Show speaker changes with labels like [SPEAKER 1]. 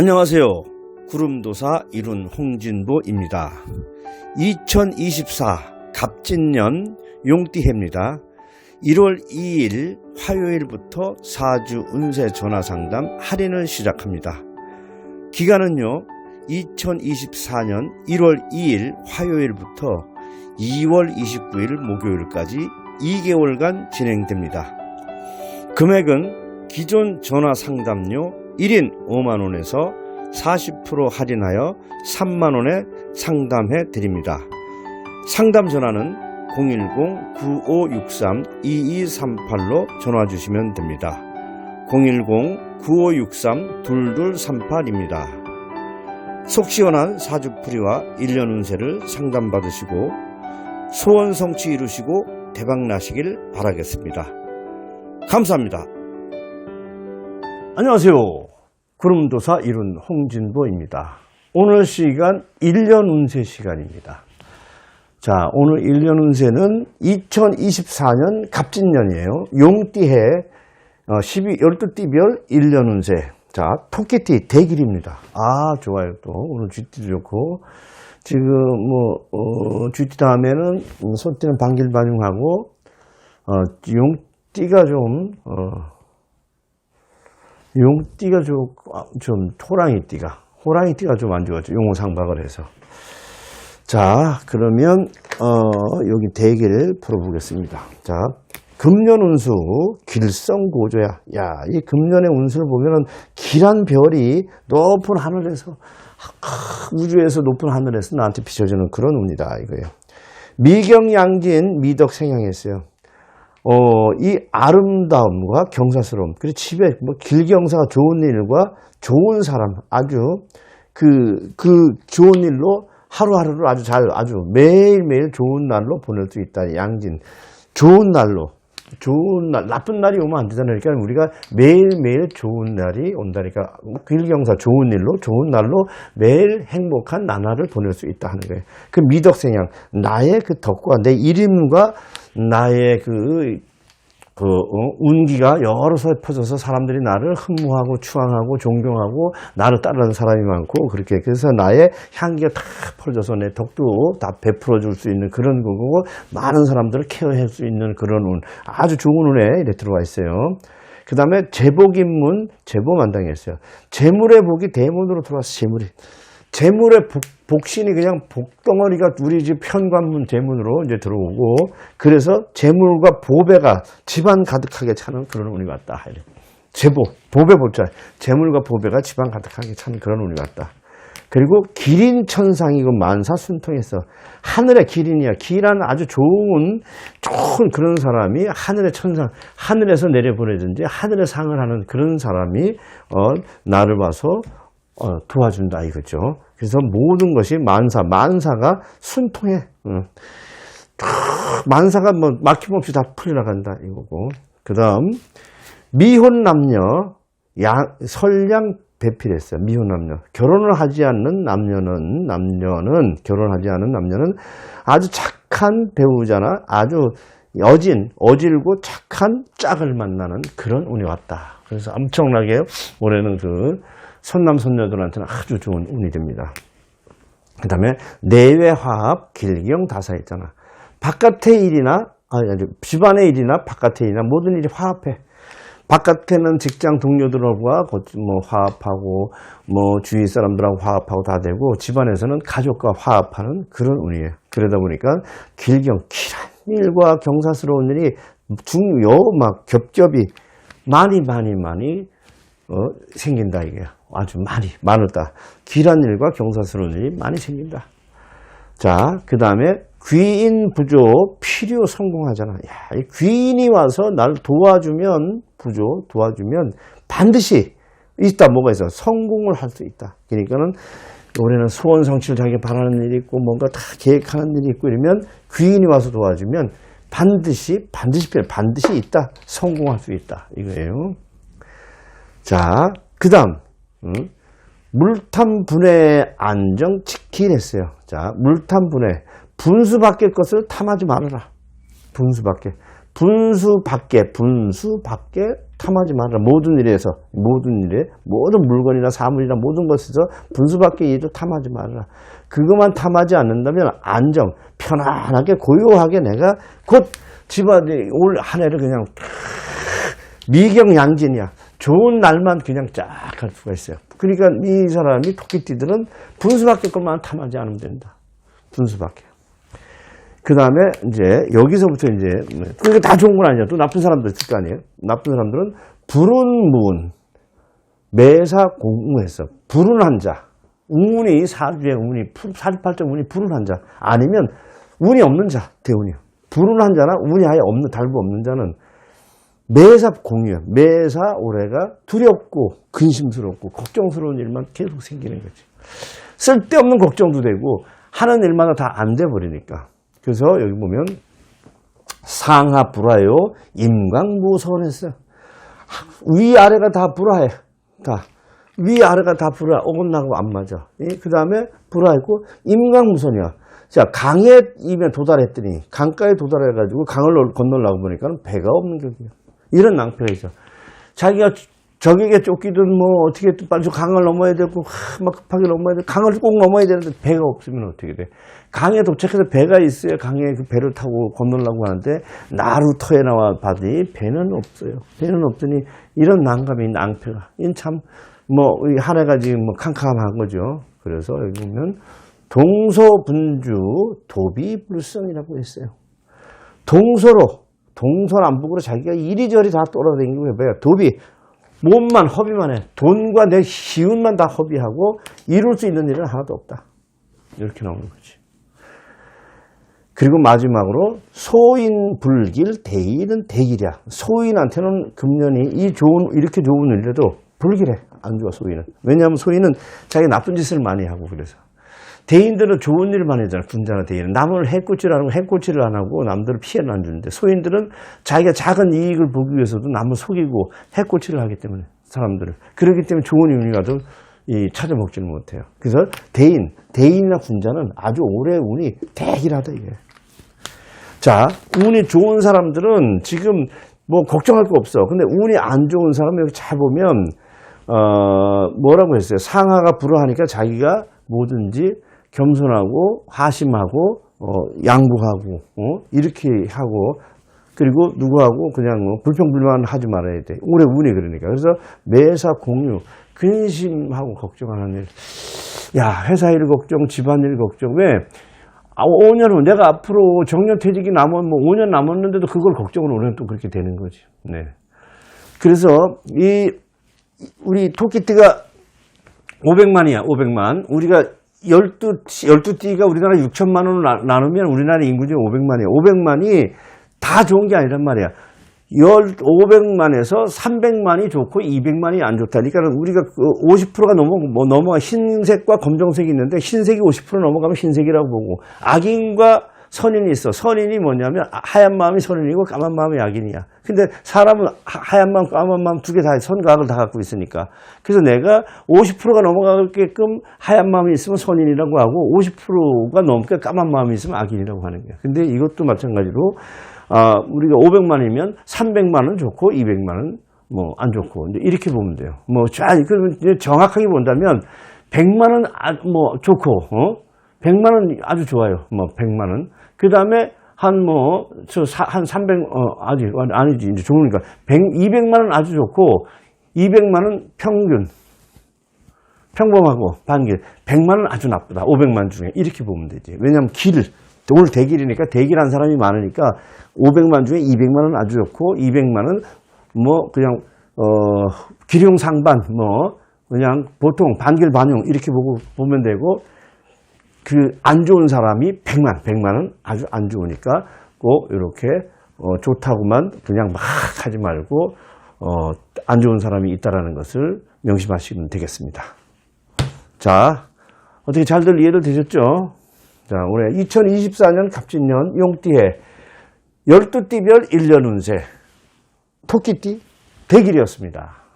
[SPEAKER 1] 안녕하세요. 구름도사 이룬 홍진보입니다. 2024 갑진년 용띠해입니다. 1월 2일 화요일부터 4주 운세 전화 상담 할인을 시작합니다. 기간은요, 2024년 1월 2일 화요일부터 2월 29일 목요일까지 2개월간 진행됩니다. 금액은 기존 전화 상담료 1인 5만원에서 40% 할인하여 3만원에 상담해 드립니다. 상담 전화는 010-9563-2238로 전화 주시면 됩니다. 010-9563-2238입니다. 속 시원한 사주풀이와 1년 운세를 상담받으시고 소원 성취 이루시고 대박 나시길 바라겠습니다. 감사합니다. 안녕하세요. 구름도사 이룬 홍진보입니다. 오늘 시간 1년 운세 시간입니다. 자, 오늘 1년 운세는 2024년 갑진년이에요. 용띠해 12, 12띠별 1년 운세. 자, 토끼띠 대길입니다. 아, 좋아요. 또 오늘 쥐띠도 좋고. 지금 뭐, 어, 쥐띠 다음에는 음, 손띠는 반길반용하고, 어, 용띠가 좀, 어, 용띠가 좀, 아, 좀 호랑이띠가, 호랑이띠가 좀 안 좋았죠. 용호상박을 해서. 자, 그러면, 어, 여기 대기를 풀어보겠습니다. 자, 금년 운수, 길성고조야. 야, 이 금년의 운수를 보면은, 길한 별이 높은 하늘에서, 아, 우주에서 높은 하늘에서 나한테 비춰주는 그런 운이다, 이거예요. 미경양진, 미덕생양했어요. 어, 이 아름다움과 경사스러움, 그리고 집에 뭐 길경사가 좋은 일과 좋은 사람, 아주 그, 그 좋은 일로 하루하루를 아주 잘, 아주 매일매일 좋은 날로 보낼 수 있다. 양진. 좋은 날로. 좋은 날, 나쁜 날이 오면 안 되잖아요. 그러니까 우리가 매일매일 좋은 날이 온다니까. 길경사 좋은 일로, 좋은 날로 매일 행복한 나날을 보낼 수 있다 하는 거예요. 그 미덕생양. 나의 그 덕과 내 이름과 나의 그, 그, 어, 운기가 여러 서 퍼져서 사람들이 나를 흠모하고 추앙하고 존경하고 나를 따르는 사람이 많고 그렇게 그래서 나의 향기가 다 퍼져서 내 덕도 다 베풀어 줄 수 있는 그런 거고 많은 사람들을 케어할 수 있는 그런 운 아주 좋은 운에 이렇게 들어와 있어요. 그 다음에 재복인문 재보만 당했어요. 재물의 복이 대문으로 들어와서 재물이 재물의 복, 복신이 그냥 복덩어리가 우리 집 현관문 대문으로 이제 들어오고 그래서 재물과 보배가 집안 가득하게 차는 그런 운이 왔다. 재복, 보배 보자. 재물과 보배가 집안 가득하게 차는 그런 운이 왔다. 그리고 기린 천상이고 만사 순통했어. 하늘의 기린이야. 기란 아주 좋은 좋은 그런 사람이 하늘의 천상, 하늘에서 내려보내든지 하늘의 상을 하는 그런 사람이 어, 나를 봐서 어, 도와준다 이거죠. 그래서 모든 것이 만사, 만사가 순통해. 응. 만사가 뭐 막힘없이 다 풀려나간다 이거고. 그 다음 미혼 남녀 양, 설량 배필했어요. 미혼 남녀. 결혼을 하지 않는 남녀는 남녀는 결혼하지 않은 남녀는 아주 착한 배우자나 아주 여진, 어질고 착한 짝을 만나는 그런 운이 왔다. 그래서 엄청나게 올해는 그 선남 선녀들한테는 아주 좋은 운이 됩니다. 그 다음에 내외 화합 길경 다사 있잖아. 바깥의 일이나 아니, 아니, 집안의 일이나 바깥의 일이나 모든 일이 화합해. 바깥에는 직장 동료들과 뭐 화합하고 뭐 주위 사람들하고 화합하고 다 되고 집안에서는 가족과 화합하는 그런 운이에요. 그러다 보니까 길경 길한 일과 경사스러운 일이 중요 막 겹겹이 많이 많이 많이 어, 생긴다 이게 아주 많이 많았다. 길한 일과 경사스러운 일이 많이 생긴다. 자, 그 다음에 귀인 부조 필요 성공하잖아. 야, 이 귀인이 와서 날 도와주면 부조 도와주면 반드시 있다 뭐가 있어 성공을 할 수 있다. 그러니까는 올해는 소원 성취를 자기가 바라는 일이 있고 뭔가 다 계획하는 일이 있고 이러면 귀인이 와서 도와주면 반드시 반드시 반드시 있다 성공할 수 있다 이거예요. 자, 그 다음, 음, 물탄 분해 안정 지키긴 했어요. 자, 물탄 분해. 분수 밖의 것을 탐하지 말아라. 분수 밖에. 분수 밖에, 분수 밖에 탐하지 말아라. 모든 일에서, 모든 일에, 모든 물건이나 사물이나 모든 것에서 분수 밖에 일도 탐하지 말아라. 그것만 탐하지 않는다면 안정, 편안하게, 고요하게 내가 곧 집안에 올 한 해를 그냥 미경양진이야. 좋은 날만 그냥 쫙 갈 수가 있어요. 그러니까 이 사람이 토끼띠들은 분수밖에 것만 탐하지 않으면 된다. 분수밖에. 그 다음에 이제 여기서부터 이제 그게 다 좋은 건 아니야. 또 나쁜 사람도 있을 거 아니에요. 나쁜 사람들은 불운 문 매사 공무해서 불운한 자 운이 사주의 운이 사주팔자 운이 불운한 자 아니면 운이 없는 자 대운이요. 불운한 자나 운이 아예 없는 달부 없는 자는 매사 공유, 매사 올해가 두렵고 근심스럽고 걱정스러운 일만 계속 생기는 거지. 쓸데없는 걱정도 되고 하는 일마다 다 안 돼 버리니까. 그래서 여기 보면 상하 불화요, 임강무선했어. 위 아래가 다 불화해. 다. 위 아래가 다 불화, 어긋나고 안 맞아. 그 다음에 불화했고, 임강무선이야. 자, 강에 입에 도달했더니, 강가에 도달해가지고 강을 건너려고 보니까 배가 없는 격이야. 이런 낭패가 있어. 자기가 적에게 쫓기든 뭐 어떻게 든 빨리 강을 넘어야 되고 하, 막 급하게 넘어야 돼. 강을 꼭 넘어야 되는데 배가 없으면 어떻게 돼? 강에 도착해서 배가 있어야 강에 그 배를 타고 건너려고 하는데 나루터에 나와 봤더니 배는 없어요. 배는 없더니 이런 난감이 낭패가. 이건 참뭐 한 해가 지금 뭐 캄캄한 거죠. 그래서 여기 보면 동서분주 도비불성이라고 했어요. 동서로 동서남북으로 자기가 이리저리 다 돌아다니고 해봐요. 도비 몸만 허비만 해. 돈과 내 희운만 다 허비하고 이룰 수 있는 일은 하나도 없다. 이렇게 나오는 거지. 그리고 마지막으로 소인 불길 대인은 대길이야. 소인한테는 금년이 이 좋은 이렇게 좋은 일이라도 불길해. 안 좋아 소인은. 왜냐하면 소인은 자기 나쁜 짓을 많이 하고 그래서. 대인들은 좋은 일만 하잖아. 군자나 대인은. 남을 안 하고 해코지를 안 하고 남들을 피해를 안 주는데 소인들은 자기가 작은 이익을 보기 위해서도 남을 속이고 해코지를 하기 때문에 사람들을. 그렇기 때문에 좋은 운이 가도 이 찾아먹지는 못해요. 그래서 대인, 대인이나 군자는 아주 오래 운이 대길하다 이게. 자, 운이 좋은 사람들은 지금 뭐 걱정할 거 없어. 근데 운이 안 좋은 사람은 여기 잘 보면 어 뭐라고 했어요? 상하가 불허하니까 자기가 뭐든지 겸손하고 화심하고 어, 양보하고 어, 이렇게 하고 그리고 누구하고 그냥 뭐 불평불만 하지 말아야 돼. 올해 운이 그러니까. 그래서 매사 공유 근심하고 걱정하는 일. 야 회사 일 걱정, 집안 일 걱정 왜? 아, 5년 후 내가 앞으로 정년퇴직이 남은 뭐 5년 남았는데도 그걸 걱정을 올해는 또 그렇게 되는 거지. 네. 그래서 이 우리 토끼띠가 500만이야, 500만. 우리가 12, 12띠가 우리나라 6천만 원으로 나- 나누면 우리나라 인구 중에 500만이야. 500만이 다 좋은 게 아니란 말이야. 500만에서 300만이 좋고 200만이 안 좋다니까 우리가 50%가 넘어, 뭐 넘어가 흰색과 검정색이 있는데 흰색이 50% 넘어가면 흰색이라고 보고 악인과 선인이 있어. 선인이 뭐냐면 하얀 마음이 선인이고 까만 마음이 악인이야. 근데 사람은 하- 하얀 마음, 까만 마음 두 개 다 선각을 다 갖고 있으니까. 그래서 내가 50%가 넘어가게끔 하얀 마음이 있으면 선인이라고 하고 50%가 넘게 까만 마음이 있으면 악인이라고 하는 거야. 근데 이것도 마찬가지로 아, 우리가 500만이면 300만은 좋고 200만은 뭐 안 좋고 이렇게 보면 돼요. 뭐 자, 그러면 정확하게 본다면 100만은 아, 뭐 좋고 어? 100만은 아주 좋아요. 뭐 100만은. 그다음에 한 뭐저한 300, 어, 아직 아니지 이제 좋으니까 100, 200만은 아주 좋고 200만은 평균 평범하고 반길 100만은 아주 나쁘다. 500만 중에 이렇게 보면 되지. 왜냐하면 길 오늘 대길이니까 대길한 사람이 많으니까 500만 중에 200만은 아주 좋고 200만은 뭐 그냥 어 기룡 상반 뭐 그냥 보통 반길 반용 이렇게 보고 보면 되고 그 안 좋은 사람이 100만, 100만은 아주 안 좋으니까 꼭 이렇게 어, 좋다고만 그냥 막 하지 말고 어, 안 좋은 사람이 있다라는 것을 명심하시면 되겠습니다. 자, 어떻게 잘들 이해를 되셨죠? 자, 올해 2024년 갑진년 용띠해 12띠별 1년 운세 토끼띠 대길이었습니다.